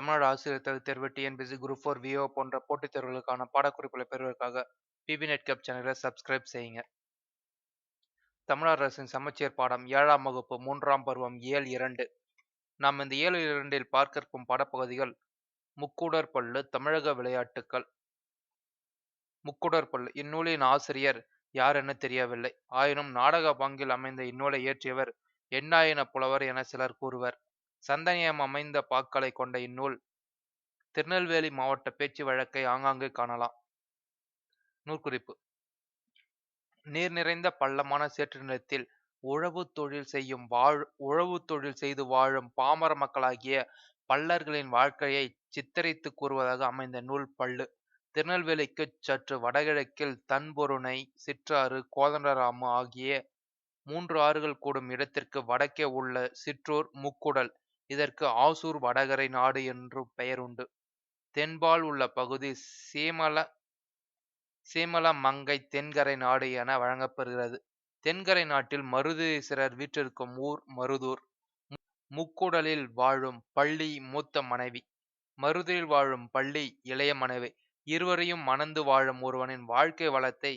தமிழ்நாடு ஆசிரியர் தகுதி தேர்வு டிஎன்பிசி குரூப் ஃபோர் விஓ போன்ற போட்டித் தேர்வுகளுக்கான பாடக்குறிப்புகளை பெறுவதற்காக பிபி நெட் கேப் சேனலை சப்ஸ்கிரைப் செய்யுங்க. தமிழ்நாடு அரசின் சமச்சீர் பாடம் ஏழாம் வகுப்பு மூன்றாம் பருவம் இயல் இரண்டு. நாம் இந்த ஏழு இரண்டில் பார்க்க இருக்கும் பாடப்பகுதிகள் முக்குடர் பல்லு தமிழக விளையாட்டுக்கள். முக்குடர் பல்லு இந்நூலின் ஆசிரியர் யார் என தெரியவில்லை. ஆயினும் நாடக பாங்கில் அமைந்த இந்நூலை இயற்றியவர் எண்ணாயின புலவர் என சிலர் கூறுவர். சந்தனியம் அமைந்த பாக்களை கொண்ட இந்நூல் திருநெல்வேலி மாவட்ட பேச்சு வழக்கை ஆங்காங்கே காணலாம். நூற்குறிப்பு. நீர் நிறைந்த பள்ளமான சேற்று நிலத்தில் உழவு தொழில் செய்யும் வாழ் உழவு தொழில் செய்து வாழும் பாமர மக்களாகிய பல்லர்களின் வாழ்க்கையை சித்தரித்து கூறுவதாக அமைந்த நூல் பள்ளு. திருநெல்வேலிக்கு சற்று வடகிழக்கில் தன்பொருணை சிற்றாறு கோதண்டராமு ஆகிய மூன்று ஆறுகள் கூடும் இடத்திற்கு வடக்கே உள்ள சிற்றூர் முக்குடல் இதற்கு ஆசூர் வடகரை நாடு என்றும் பெயர் உண்டு. தென்பால் உள்ள பகுதி சீமல சீமல மங்கை தென்கரை நாடு என வழங்கப்பெறுகிறது தென்கரை நாட்டில் மருதீஸ்வரர் வீற்றிருக்கும் ஊர் மருதூர். முக்குடலில் வாழும் பள்ளி மூத்த மனைவி. மருதூரில் வாழும் பள்ளி இளைய மனைவி. இருவரையும் மணந்து வாழும் ஒருவனின் வாழ்க்கை வளத்தை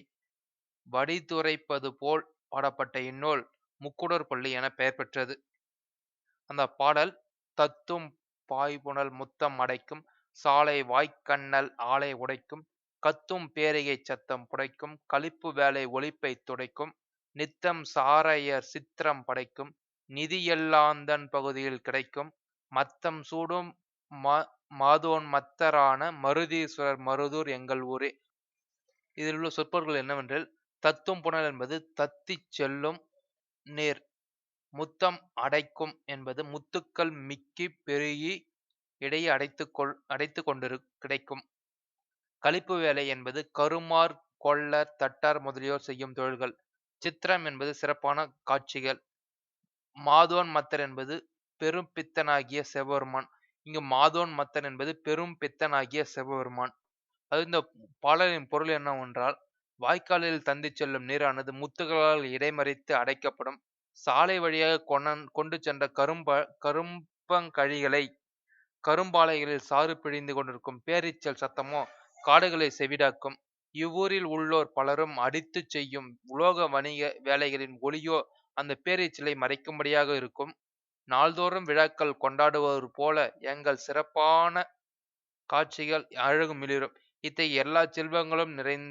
வடித்துரைப்பது போல் பாடப்பட்ட இந்நூல் முக்குடர் பள்ளி என பெயர் பெற்றது. அந்த பாடல் தத்தும் பாய்புணல் முத்தம் அடைக்கும் சாலை வாய்க்கண்ணல் ஆலை உடைக்கும் கத்தும் பேரிகை சத்தம் புடைக்கும் களிப்பு வேலை ஒழிப்பை துடைக்கும் நித்தம் சாரையர் சித்திரம் படைக்கும் நிதியெல்லாந்தன் பகுதியில் கிடைக்கும் மத்தம் சூடும் மாதோன் மத்தரான மருதீஸ்வரர் மருதூர் எங்கள் ஊரே. இதில் உள்ள சொற்பொருள்கள் என்னவென்றால் தத்தும் புனல் என்பது தத்தி செல்லும் நேர். முத்தம் அடைக்கும் என்பது முத்துக்கள் மிக்கி பெருகி இடையே அடைத்து கொள் அடைத்து கொண்டிரு கிடைக்கும். கழிப்பு வேலை என்பது கருமார் கொள்ளர் தட்டார் முதலியோர் செய்யும் தொழில்கள். சித்திரம் என்பது சிறப்பான காட்சிகள். மாதோன் மத்தர் என்பது பெரும் பித்தனாகிய செவருமான் இங்கு மாதோன் மத்தன் என்பது பெரும் பித்தனாகிய சிவபெருமான். அது இந்த பாடலின் பொருள் என்னவென்றால் வாய்க்காலில் தந்தி செல்லும் நீரானது முத்துகளால் இடைமறித்து அடைக்கப்படும் சாலை வழியாக கொணன் கொண்டு சென்ற கரும்ப கரும்பங்கழிகளை கரும்பாலைகளில் சாறு பிழிந்து கொண்டிருக்கும் பேரிச்சல் சத்தமோ காடுகளை செவிடாக்கும். இவ்வூரில் உள்ளோர் பலரும் அடித்து செய்யும் உலோக வணிக வேலைகளின் ஒளியோ அந்த பேரீச்சலை மறைக்கும்படியாக இருக்கும். நாள்தோறும் விழாக்கள் கொண்டாடுவது போல எங்கள் சிறப்பான காட்சிகள் அழகு மிளிரும். இத்தகைய எல்லா செல்வங்களும் நிறைந்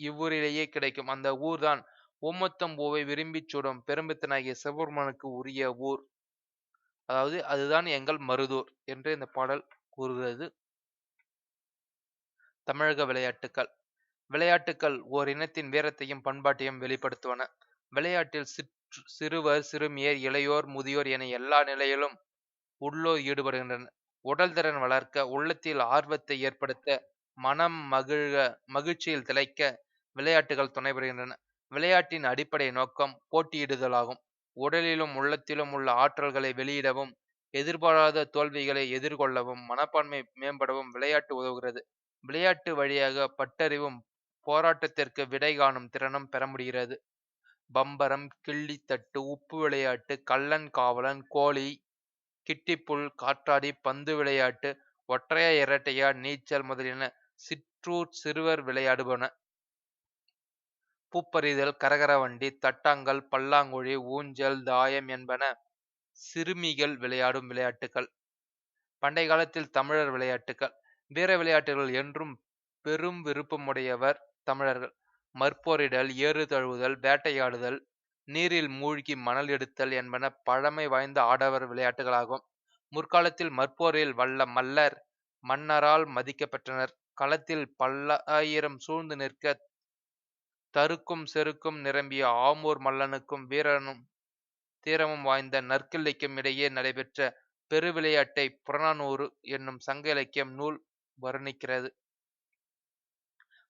இவ்வூரிலேயே கிடைக்கும். அந்த ஊர்தான் ஊமத்தம் பூவை விரும்பிச் சுடும் பெரும்பித்தனாகிய சிவபெருமானுக்கு உரிய ஊர். அதாவது அதுதான் எங்கள் மருதூர் என்று இந்த பாடல் கூறுகிறது. தமிழக விளையாட்டுக்கள். விளையாட்டுக்கள் ஓர் இனத்தின் வீரத்தையும் பண்பாட்டையும் வெளிப்படுத்துவன. விளையாட்டில் சிறுவர் சிறுமியர் இளையோர் முதியோர் என எல்லா நிலையிலும் உள்ளோர் ஈடுபடுகின்றனர் உடல் திறன் வளர்க்க உள்ளத்தில் ஆர்வத்தை ஏற்படுத்த மனம் மகிழ மகிழ்ச்சியில் திளைக்க விளையாட்டுகள் துணைபெறுகின்றன விளையாட்டின் அடிப்படை நோக்கம் போட்டியிடுதலாகும். உடலிலும் உள்ளத்திலும் உள்ள ஆற்றல்களை வெளியிடவும் எதிர்பாராத தோல்விகளை எதிர்கொள்ளவும் மனப்பான்மை மேம்படவும் விளையாட்டு உதவுகிறது. விளையாட்டு வழியாக பட்டறிவும் போராட்டத்திற்கு விடை காணும் திறனும் பெற முடிகிறது. பம்பரம் கிள்ளித்தட்டு உப்பு விளையாட்டு கள்ளன் காவலன் கோழி கிட்டிப்புல் காற்றாடி பந்து விளையாட்டு ஒற்றையா இரட்டையா நீச்சல் முதலியன சிற்றூர் சிறுவர் விளையாடுபன. பூப்பறிதல் கரகரவண்டி தட்டாங்கல் பல்லாங்குழி ஊஞ்சல் தாயம் என்பன சிறுமிகள் விளையாடும் விளையாட்டுகள் பண்டை காலத்தில் தமிழர் விளையாட்டுகள் வீர விளையாட்டுகள் என்றும் பெரும் விருப்பமுடையவர் தமிழர்கள். மற்போரிடல் ஏறு தழுவுதல் வேட்டையாடுதல் நீரில் மூழ்கி மணல் எடுத்தல் என்பன பழமை வாய்ந்த ஆடவர் விளையாட்டுகளாகும். முற்காலத்தில் மற்போரில் வல்ல மல்லர் மன்னரால் மதிக்கப்பெற்றனர். களத்தில் பல்லாயிரம் சூழ்ந்து நிற்க தருக்கும் செருக்கும் நிரம்பிய ஆமூர் மல்லனுக்கும் வீரனும் தீரமும் வாய்ந்த நற்கிள்ளைக்கும் இடையே நடைபெற்ற பெருவிளையாட்டை புறநானூறு என்னும் சங்க இலக்கியம் நூல் வர்ணிக்கிறது.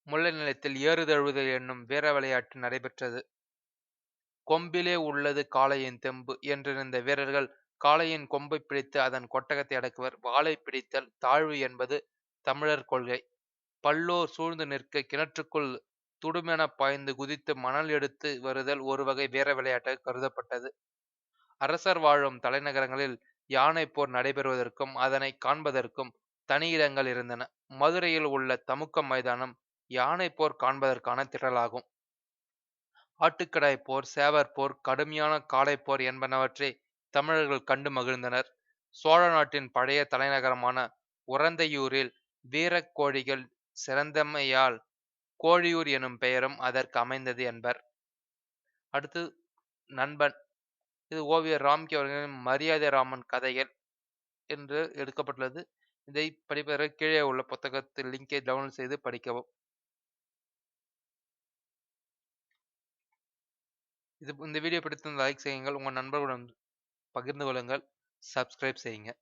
முல்லை நிலத்தில் ஏறுதழுவுதல் என்னும் வீர விளையாட்டு நடைபெற்றது. கொம்பிலே உள்ளது காளையின் தெம்பு என்றிருந்த வீரர்கள் காளையின் கொம்பை பிடித்து அதன் கொட்டகத்தை அடக்குவர். வாளை பிடித்தல் தாழ்வு என்பது தமிழர் கொள்கை. பல்லோர் சூழ்ந்து நிற்க கிணற்றுக்குள் துடுமென பாய்ந்து குதித்து மணல் எடுத்து வருதல் ஒரு வகை வீர விளையாட்டாக கருதப்பட்டது. அரசர் வாழும் தலைநகரங்களில் யானை போர் நடைபெறுவதற்கும் அதனை காண்பதற்கும் தனி இடங்கள் இருந்தன. மதுரையில் உள்ள தமுக்கம் மைதானம் யானை போர் காண்பதற்கான திடலாகும் ஆட்டுக்கடாய் போர் சேவர் போர் கடுமையான காளைப் போர் என்பனவற்றை தமிழர்கள் கண்டு மகிழ்ந்தனர். சோழ நாட்டின் பழைய தலைநகரமான உறந்தையூரில் வீரக் கோழிகள் சிறந்தமையால் கோழியூர் எனும் பெயரும் அதற்கு அமைந்தது என்பர். அடுத்து நண்பன். இது ஓவியர் ராம்கி அவர்களின் மரியாதை ராமன் கதைகள் என்று எடுக்கப்பட்டுள்ளது. இதை படிப்பதற்கு கீழே உள்ள புத்தகத்தில் லிங்கை டவுன்லோட் செய்து படிக்கவும். இது இந்த வீடியோ பிடித்திருந்த லைக் செய்யுங்கள். உங்கள் நண்பர்களுடன் பகிர்ந்து கொள்ளுங்கள். சப்ஸ்கிரைப் செய்யுங்க